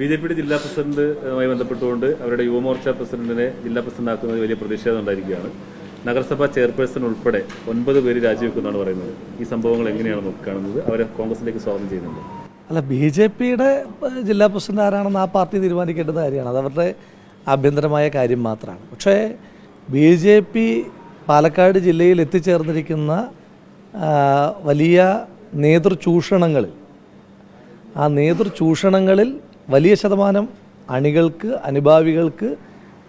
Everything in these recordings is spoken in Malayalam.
ബി ജെ പിയുടെ ജില്ലാ പ്രസിഡന്റുമായി ബന്ധപ്പെട്ടുകൊണ്ട് അവരുടെ യുവമോർച്ച പ്രസിഡന്റിനെ ജില്ലാ പ്രസിഡന്റ് ആക്കുന്നതിൽ വലിയ പ്രതിഷേധം ഉണ്ടായിരിക്കുകയാണ്. നഗരസഭാ ചെയർപേഴ്സൺ ഉൾപ്പെടെ ഒൻപത് പേര് രാജിവെക്കുന്നാണ് പറയുന്നത്. ഈ സംഭവങ്ങൾ എങ്ങനെയാണ് നോക്കിക്കാണുന്നത് അവരെ കോൺഗ്രസിലേക്ക് സ്വാഗതം ചെയ്യുന്നുണ്ട്. അല്ല ബി ജെ പിയുടെ ജില്ലാ പ്രസിഡന്റ് ആരാണെന്ന് ആ പാർട്ടി തീരുമാനിക്കേണ്ട കാര്യമാണ്. അത് അവരുടെ ആഭ്യന്തരമായ കാര്യം മാത്രമാണ്. പക്ഷേ ബി ജെ പി പാലക്കാട് ജില്ലയിൽ എത്തിച്ചേർന്നിരിക്കുന്ന വലിയ നേതൃചൂഷണങ്ങളിൽ ആ നേതൃചൂഷണങ്ങളിൽ വലിയ ശതമാനം അണികൾക്ക് അനുഭാവികൾക്ക്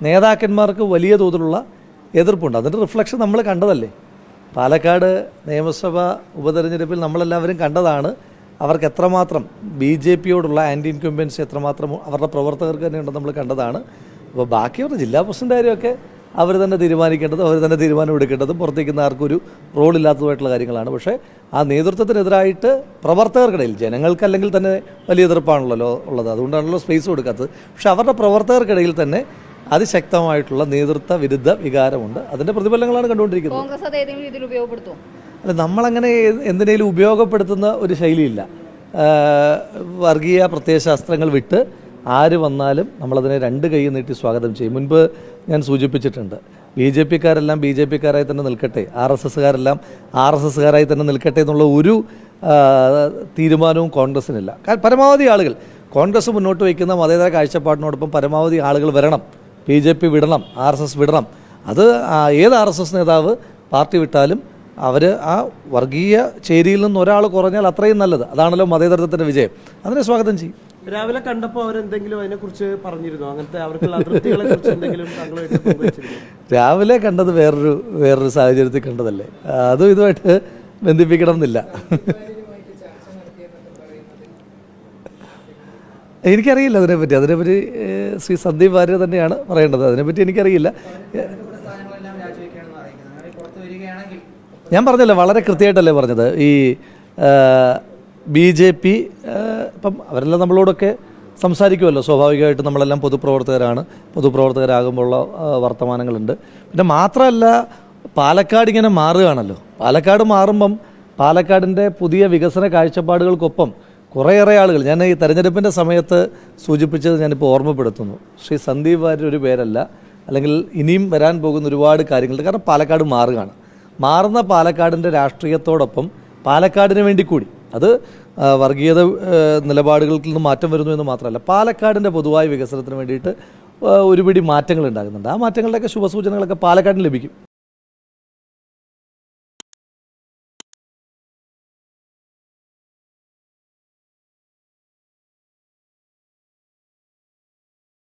നേതാക്കന്മാർക്ക് വലിയ തോതിലുള്ള എതിർപ്പുണ്ട്. അതിന്റെ റിഫ്ലക്ഷൻ നമ്മൾ കണ്ടതല്ലേ? പാലക്കാട് നിയമസഭ ഉപതെരഞ്ഞെടുപ്പിൽ നമ്മളെല്ലാവരും കണ്ടതാണ്. അവർക്ക് എത്രമാത്രം ബി ജെ പിയോടുള്ള ആന്റി ഇൻക്യുംബൻസി എത്രമാത്രം അവരുടെ പ്രവർത്തകർക്ക് തന്നെ ഉണ്ടെന്ന് നമ്മൾ കണ്ടതാണ്. അപ്പോൾ ബാക്കിയവരുടെ ജില്ലാ പ്രസിഡന്റ് കാര്യമൊക്കെ അവർ തന്നെ തീരുമാനിക്കേണ്ടതും അവർ തന്നെ തീരുമാനം എടുക്കേണ്ടതും പുറത്തേക്കുന്ന ആർക്കും ഒരു റോൾ ഇല്ലാത്തതായിട്ടുള്ള കാര്യങ്ങളാണ്. പക്ഷേ ആ നേതൃത്വത്തിനെതിരായിട്ട് പ്രവർത്തകർക്കിടയിൽ ജനങ്ങൾക്കല്ലെങ്കിൽ തന്നെ വലിയ എതിർപ്പാണല്ലോ ഉള്ളത്. അതുകൊണ്ടാണല്ലോ സ്പേസ് കൊടുക്കാത്തത്. പക്ഷെ അവരുടെ പ്രവർത്തകർക്കിടയിൽ തന്നെ അതിശക്തമായിട്ടുള്ള നേതൃത്വ വിരുദ്ധ വികാരമുണ്ട്. അതിന്റെ പ്രതിഫലങ്ങളാണ് കണ്ടുകൊണ്ടിരിക്കുന്നത്. കോൺഗ്രസ് അത് ഏതെങ്കിലും രീതിയിൽ ഉപയോഗപ്പെടുത്തും അല്ല നമ്മളങ്ങനെ എന്തിനേലും ഉപയോഗപ്പെടുത്തുന്ന ഒരു ശൈലിയില്ല. വർഗീയ പ്രത്യയശാസ്ത്രങ്ങൾ വിട്ട് ആര് വന്നാലും നമ്മളതിനെ രണ്ട് കൈ നീട്ടി സ്വാഗതം ചെയ്യും. മുൻപ് ഞാൻ സൂചിപ്പിച്ചിട്ടുണ്ട്. ബി ജെ പിക്കാരെല്ലാം ബി ജെ പിക്കാരായി തന്നെ നിൽക്കട്ടെ. ആർ എസ് എസ്സുകാരെല്ലാം ആർ എസ് എസ്സുകാരായി തന്നെ നിൽക്കട്ടെ എന്നുള്ള ഒരു തീരുമാനവും കോൺഗ്രസ്സിനില്ല. പരമാവധി ആളുകൾ കോൺഗ്രസ് മുന്നോട്ട് വയ്ക്കുന്ന മതേതര കാഴ്ചപ്പാടിനോടൊപ്പം പരമാവധി ആളുകൾ വരണം. ബി ജെ പി വിടണം ആർ എസ് എസ് വിടണം. അത് ഏത് ആർ എസ് എസ് നേതാവ് പാർട്ടി വിട്ടാലും അവർ ആ വർഗീയ ചേരിയിൽ നിന്ന് ഒരാൾ കുറഞ്ഞാൽ അത്രയും നല്ലത്. അതാണല്ലോ മതേതരത്വത്തിന്റെ വിജയം. അതിനെ സ്വാഗതം ചെയ്യും. രാവിലെ കണ്ടപ്പോൾ അവരെന്തെങ്കിലും അതിനെ കുറിച്ച് പറഞ്ഞിരുന്നു? അങ്ങനത്തെ അവർക്കുള്ള രാവിലെ കണ്ടത് വേറൊരു വേറൊരു സാഹചര്യത്തിൽ കണ്ടതല്ലേ. അതും ഇതുമായിട്ട് ബന്ധിപ്പിക്കണം എന്നില്ല എനിക്കറിയില്ല അതിനെപ്പറ്റി. അതിനെപ്പറ്റി ശ്രീ സന്ദീപ് ഭാര്യ തന്നെയാണ് പറയേണ്ടത്. അതിനെപ്പറ്റി എനിക്കറിയില്ല. ഞാൻ പറഞ്ഞല്ലോ വളരെ കൃത്യമായിട്ടല്ലേ പറഞ്ഞത്. ഈ ബി ജെ പി ഇപ്പം അവരെല്ലാം നമ്മളോടൊക്കെ സംസാരിക്കുമല്ലോ. സ്വാഭാവികമായിട്ട് നമ്മളെല്ലാം പൊതുപ്രവർത്തകരാണ്. പൊതുപ്രവർത്തകരാകുമ്പോഴുള്ള വർത്തമാനങ്ങളുണ്ട്. പിന്നെ മാത്രമല്ല പാലക്കാട് ഇങ്ങനെ മാറുകയാണല്ലോ. പാലക്കാട് മാറുമ്പം പാലക്കാടിന്റെ പുതിയ വികസന കാഴ്ചപ്പാടുകൾക്കൊപ്പം കുറേയേറെ ആളുകൾ ഞാൻ ഈ തെരഞ്ഞെടുപ്പിന്റെ സമയത്ത് സൂചിപ്പിച്ചത് ഞാനിപ്പോൾ ഓർമ്മപ്പെടുത്തുന്നു. ശ്രീ സന്ദീപ് വാര്യർ ഒരു പേരല്ല അല്ലെങ്കിൽ ഇനിയും വരാൻ പോകുന്ന ഒരുപാട് കാര്യങ്ങളുണ്ട്. കാരണം പാലക്കാട് മാറുകയാണ്. മാറുന്ന പാലക്കാടിന്റെ രാഷ്ട്രീയത്തോടൊപ്പം പാലക്കാടിന് വേണ്ടി കൂടി അത് വർഗീയത നിലപാടുകളിൽ നിന്ന് മാറ്റം വരുന്നു എന്ന് മാത്രമല്ല പാലക്കാടിന്റെ പൊതുവായ വികസനത്തിന് വേണ്ടിയിട്ട് ഒരുപിടി മാറ്റങ്ങൾ ഉണ്ടാകുന്നുണ്ട്. ആ മാറ്റങ്ങളുടെയൊക്കെ ശുഭസൂചനകളൊക്കെ പാലക്കാടിന് ലഭിക്കും.